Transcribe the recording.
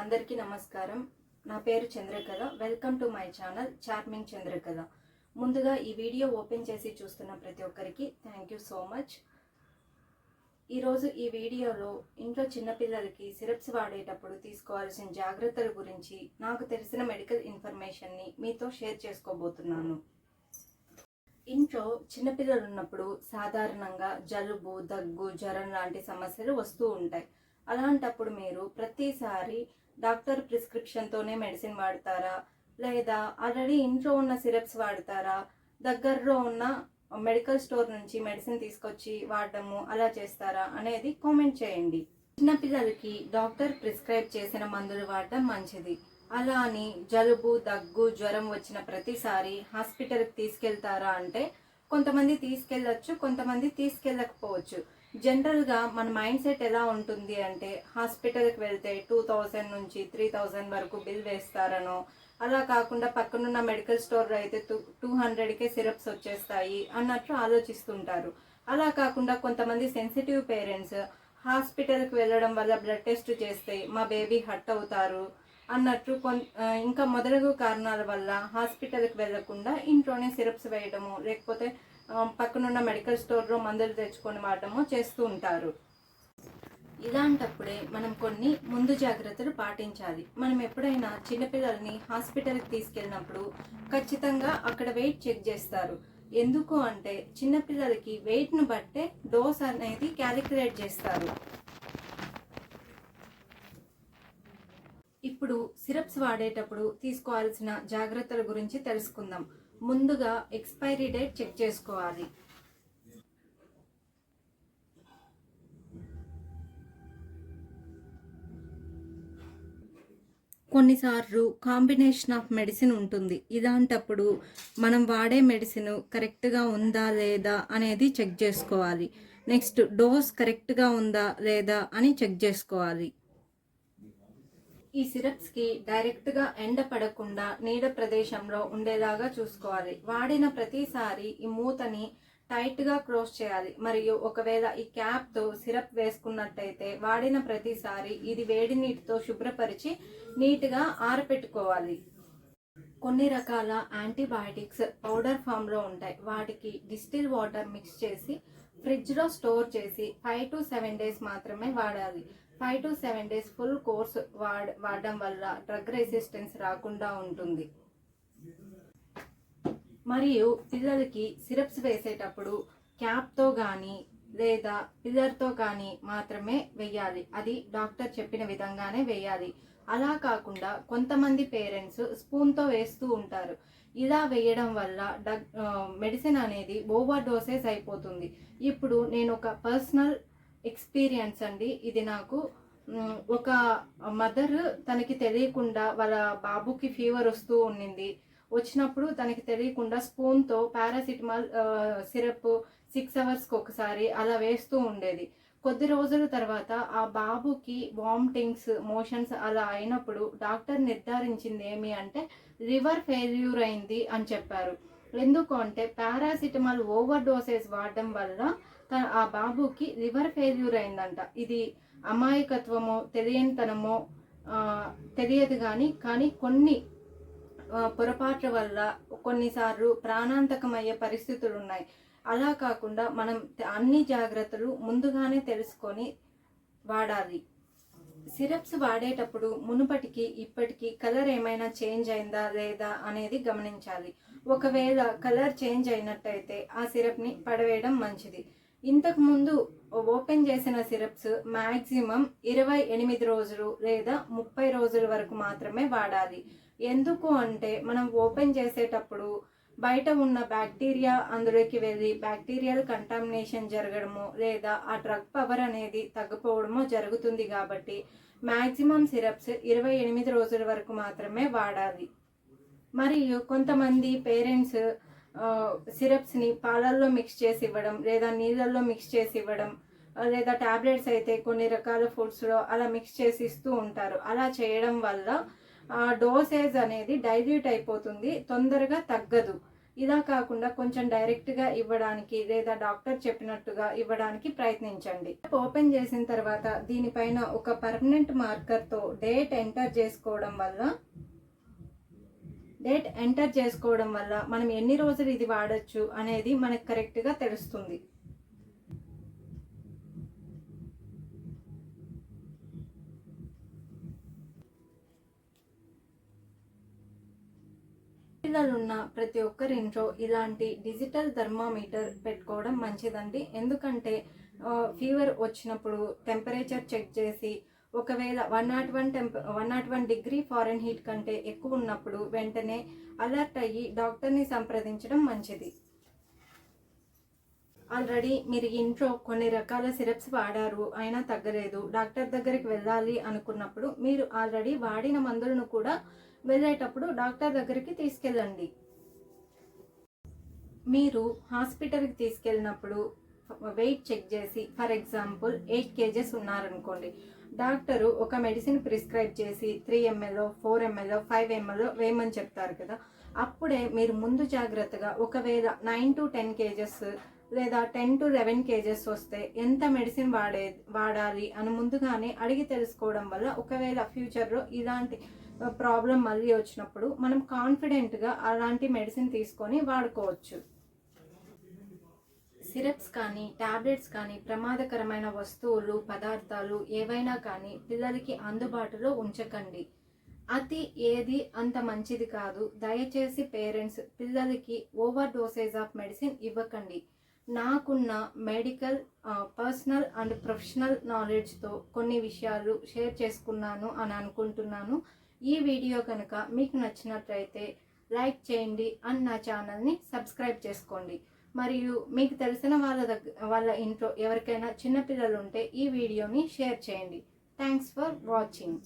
అందరికీ నమస్కారం. నా పేరు Chandrakala. Welcome to my channel charming Chandrakala ముందుగా ఈ వీడియో ఓపెన్ చేసి చూస్తున్న ప్రతి ఒక్కరికి థ్యాంక్ యూ సో మచ్ ఈరోజు ఈ వీడియోలో ఇంట్లో చిన్నపిల్లలకి సిరప్స్ వాడేటప్పుడు తీసుకోవాల్సిన జాగ్రత్తల గురించి నాకు తెలిసిన మెడికల్ ఇన్ఫర్మేషన్ని మీతో షేర్ చేసుకోబోతున్నాను. ఇంట్లో చిన్నపిల్లలు ఉన్నప్పుడు సాధారణంగా జలుబు దగ్గు జ్వరం లాంటి సమస్యలు వస్తూ ఉంటాయి. అలాంటప్పుడు మీరు ప్రతిసారి డాక్టర్ ప్రిస్క్రిప్షన్తోనే మెడిసిన్ వాడతారా? లేదా ఆల్రెడీ ఇంట్లో ఉన్న సిరప్స్ వాడతారా? దగ్గరలో ఉన్న మెడికల్ స్టోర్ నుంచి మెడిసిన్ తీసుకొచ్చి వాడడము అలా చేస్తారా అనేది కామెంట్ చేయండి. చిన్నపిల్లలకి డాక్టర్ ప్రిస్క్రైబ్ చేసిన మందులు వాడడం మంచిది. అలా అని జలుబు దగ్గు జ్వరం వచ్చిన ప్రతిసారి హాస్పిటల్కి తీసుకెళ్తారా అంటే కొంతమంది తీసుకెళ్ళచ్చు కొంతమంది తీసుకెళ్ళకపోవచ్చు. జనరల్గా మన మైండ్ సెట్ ఎలా ఉంటుంది అంటే హాస్పిటల్కి వెళ్తే టూ థౌజండ్ నుంచి త్రీ థౌజండ్ వరకు బిల్ వేస్తారనో అలా కాకుండా పక్కనున్న మెడికల్ స్టోర్లో అయితే టూ టూ హండ్రెడ్కే సిరప్స్ వచ్చేస్తాయి అన్నట్లు ఆలోచిస్తుంటారు. అలా కాకుండా కొంతమంది సెన్సిటివ్ పేరెంట్స్ హాస్పిటల్కి వెళ్ళడం వల్ల బ్లడ్ టెస్ట్ చేస్తే మా బేబీ హట్ అవుతారు అన్నట్టు కొన్ ఇంకా మొదలగు కారణాల వల్ల హాస్పిటల్కి వెళ్ళకుండా ఇంట్లోనే సిరప్స్ వేయడము లేకపోతే పక్కనున్న మెడికల్ స్టోర్లో మందులు తెచ్చుకొని వాడడము చేస్తూ ఉంటారు. ఇలాంటప్పుడే మనం కొన్ని ముందు జాగ్రత్తలు పాటించాలి. మనం ఎప్పుడైనా చిన్నపిల్లల్ని హాస్పిటల్కి తీసుకెళ్ళినప్పుడు ఖచ్చితంగా అక్కడ వెయిట్ చెక్ చేస్తారు. ఎందుకు అంటే చిన్నపిల్లలకి వెయిట్ను బట్టే డోస్ అనేది క్యాలిక్యులేట్ చేస్తారు. ఇప్పుడు సిరప్స్ వాడేటప్పుడు తీసుకోవాల్సిన జాగ్రత్తల గురించి తెలుసుకుందాం. ముందుగా ఎక్స్పైరీ డేట్ చెక్ చేసుకోవాలి. కొన్నిసార్లు కాంబినేషన్ ఆఫ్ మెడిసిన్ ఉంటుంది. ఇలాంటప్పుడు మనం వాడే మెడిసిన్ కరెక్ట్గా ఉందా లేదా అనేది చెక్ చేసుకోవాలి. నెక్స్ట్ డోస్ కరెక్ట్గా ఉందా లేదా అని చెక్ చేసుకోవాలి. ఈ సిరప్స్కి డైరెక్ట్గా ఎండ పడకుండా నీడ ప్రదేశంలో ఉండేలాగా చూసుకోవాలి. వాడిన ప్రతిసారి ఈ మూతని టైట్గా క్లోజ్ చేయాలి. మరియు ఒకవేళ ఈ క్యాప్తో సిరప్ వేసుకున్నట్టయితే వాడిన ప్రతిసారి ఇది వేడి నీటితో శుభ్రపరిచి నీట్గా ఆరపెట్టుకోవాలి. కొన్ని రకాల యాంటీబయాటిక్స్ పౌడర్ ఫామ్లో ఉంటాయి. వాటికి డిస్టిల్ వాటర్ మిక్స్ చేసి ఫ్రిడ్జ్లో స్టోర్ చేసి ఫైవ్ టు సెవెన్ డేస్ మాత్రమే వాడాలి. Five to seven days full course వాడ వాడడం వల్ల డ్రగ్ రెసిస్టెన్స్ రాకుండా ఉంటుంది. మరియు పిల్లలకి సిరప్స్ వేసేటప్పుడు క్యాప్తో కానీ లేదా పిల్లర్తో కానీ మాత్రమే వేయాలి. అది డాక్టర్ చెప్పిన విధంగానే వేయాలి. అలా కాకుండా కొంతమంది పేరెంట్స్ స్పూన్తో వేస్తూ ఉంటారు. ఇలా వేయడం వల్ల డగ్ మెడిసిన్ అనేది ఓవర్ డోసేజ్ అయిపోతుంది. ఇప్పుడు నేను ఒక పర్సనల్ ఎక్స్పీరియన్స్ అండి. ఇది నాకు ఒక మదర్ తనకి తెలియకుండా వాళ్ళ బాబుకి ఫీవర్ వస్తూ ఉండింది వచ్చినప్పుడు తనకి తెలియకుండా స్పూన్తో పారాసిటమాల్ సిరప్ సిక్స్ అవర్స్కి ఒకసారి అలా వేస్తూ ఉండేది. కొద్ది రోజుల తర్వాత ఆ బాబుకి వామిటింగ్స్ మోషన్స్ అలా అయినప్పుడు డాక్టర్ నిర్ధారించింది ఏమి అంటే లివర్ ఫెయిల్యూర్ అయింది అని చెప్పారు. ఎందుకు అంటే పారాసిటమాల్ ఓవర్ డోసేజ్ వాడడం వల్ల ఆ బాబుకి లివర్ ఫెయిల్యూర్ అయిందంట. ఇది అమాయకత్వమో తెలియనితనమో తెలియదు కానీ కానీ కొన్ని పొరపాట్ల వల్ల కొన్నిసార్లు ప్రాణాంతకమయ్యే పరిస్థితులు ఉన్నాయి అలా కాకుండా మనం అన్ని జాగ్రత్తలు ముందుగానే తెలుసుకొని వాడాలి. సిరప్స్ వాడేటప్పుడు మునుపటికి ఇప్పటికి కలర్ ఏమైనా చేంజ్ అయిందా లేదా అనేది గమనించాలి. ఒకవేళ కలర్ చేంజ్ అయినట్టయితే ఆ సిరప్ని పడవేయడం మంచిది. ఇంతకుముందు ఓపెన్ చేసిన సిరప్స్ మ్యాక్సిమం ఇరవై ఎనిమిది రోజులు లేదా ముప్పై రోజుల వరకు మాత్రమే వాడాలి. ఎందుకు అంటే మనం ఓపెన్ చేసేటప్పుడు బయట ఉన్న బ్యాక్టీరియా అందులోకి వెళ్ళి బ్యాక్టీరియల్ కంటామినేషన్ జరగడము లేదా ఆ డ్రగ్ పవర్ అనేది తగ్గిపోవడమో జరుగుతుంది కాబట్టి మ్యాక్సిమం సిరప్స్ ఇరవై ఎనిమిది రోజుల వరకు మాత్రమే వాడాలి. మరియు కొంతమంది పేరెంట్స్ సిరప్స్ని పాలల్లో మిక్స్ చేసి ఇవ్వడం లేదా నీళ్ళల్లో మిక్స్ చేసి ఇవ్వడం లేదా టాబ్లెట్స్ అయితే కొన్ని రకాల ఫుడ్స్లో అలా మిక్స్ చేసి ఇస్తూ ఉంటారు. అలా చేయడం వల్ల డోసేజ్ అనేది డైల్యూట్ అయిపోతుంది తొందరగా తగ్గదు. ఇలా కాకుండా కొంచెం డైరెక్ట్గా ఇవ్వడానికి లేదా డాక్టర్ చెప్పినట్టుగా ఇవ్వడానికి ప్రయత్నించండి. ఓపెన్ చేసిన తర్వాత దీనిపైన ఒక పర్మనెంట్ మార్కర్తో డేట్ ఎంటర్ చేసుకోవడం వల్ల డేట్ ఎంటర్ చేసుకోవడం వల్ల మనం ఎన్ని రోజులు ఇది వాడచ్చు అనేది మనకు కరెక్ట్గా తెలుస్తుంది. పిల్లలున్న ప్రతి ఒక్కరి ఇంట్లో ఇలాంటి డిజిటల్ థర్మామీటర్ పెట్టుకోవడం మంచిదండి. ఎందుకంటే ఫీవర్ వచ్చినప్పుడు టెంపరేచర్ చెక్ చేసి ఒకవేళ one naught one temp one naught one degree Fahrenheit కంటే ఎక్కువ ఉన్నప్పుడు వెంటనే అలర్ట్ అయ్యి డాక్టర్ని సంప్రదించడం మంచిది. ఆల్రెడీ మీరు ఇంట్లో కొన్ని రకాల సిరప్స్ వాడారు అయినా తగ్గలేదు. డాక్టర్ దగ్గరికి వెళ్ళాలి అనుకున్నప్పుడు మీరు ఆల్రెడీ వాడిన మందులను కూడా వెళ్ళేటప్పుడు డాక్టర్ దగ్గరికి తీసుకెళ్ళండి. మీరు హాస్పిటల్కి తీసుకెళ్ళినప్పుడు వెయిట్ చెక్ చేసి ఫర్ ఎగ్జాంపుల్ ఎయిట్ కేజెస్ ఉన్నారనుకోండి. డాక్టరు ఒక మెడిసిన్ ప్రిస్క్రైబ్ చేసి త్రీ ఎంఎల్లో ఫోర్ ఎంఎల్ ఫైవ్ ఎంఎల్లో వేయమని చెప్తారు కదా. అప్పుడే మీరు ముందు జాగ్రత్తగా ఒకవేళ నైన్ టు టెన్ కేజెస్ లేదా టెన్ టు లెవెన్ కేజెస్ వస్తే ఎంత మెడిసిన్ వాడే వాడాలి అని ముందుగానే అడిగి తెలుసుకోవడం వల్ల ఒకవేళ ఫ్యూచర్లో ఇలాంటి ప్రాబ్లం మళ్ళీ వచ్చినప్పుడు మనం కాన్ఫిడెంట్గా అలాంటి మెడిసిన్ తీసుకొని వాడుకోవచ్చు. సిరప్స్ కానీ టాబ్లెట్స్ కానీ ప్రమాదకరమైన వస్తువులు పదార్థాలు ఏవైనా కానీ పిల్లలకి అందుబాటులో ఉంచకండి. అతి ఏది అంత మంచిది కాదు. దయచేసి పేరెంట్స్ పిల్లలకి ఓవర్ డోసేజ్ ఆఫ్ మెడిసిన్ ఇవ్వకండి. నాకున్న మెడికల్ పర్సనల్ అండ్ ప్రొఫెషనల్ నాలెడ్జ్తో కొన్ని విషయాలు షేర్ చేసుకున్నాను అని అనుకుంటున్నాను. ఈ వీడియో కనుక మీకు నచ్చినట్లయితే లైక్ చేయండి అండ్ నా ఛానల్ని సబ్స్క్రైబ్ చేసుకోండి. మరియు మీకు తెలిసిన వాళ్ళ దగ్గర వాళ్ళ ఇంట్లో ఎవరికైనా చిన్నపిల్లలు ఉంటే ఈ వీడియోని షేర్ చేయండి. Thanks for watching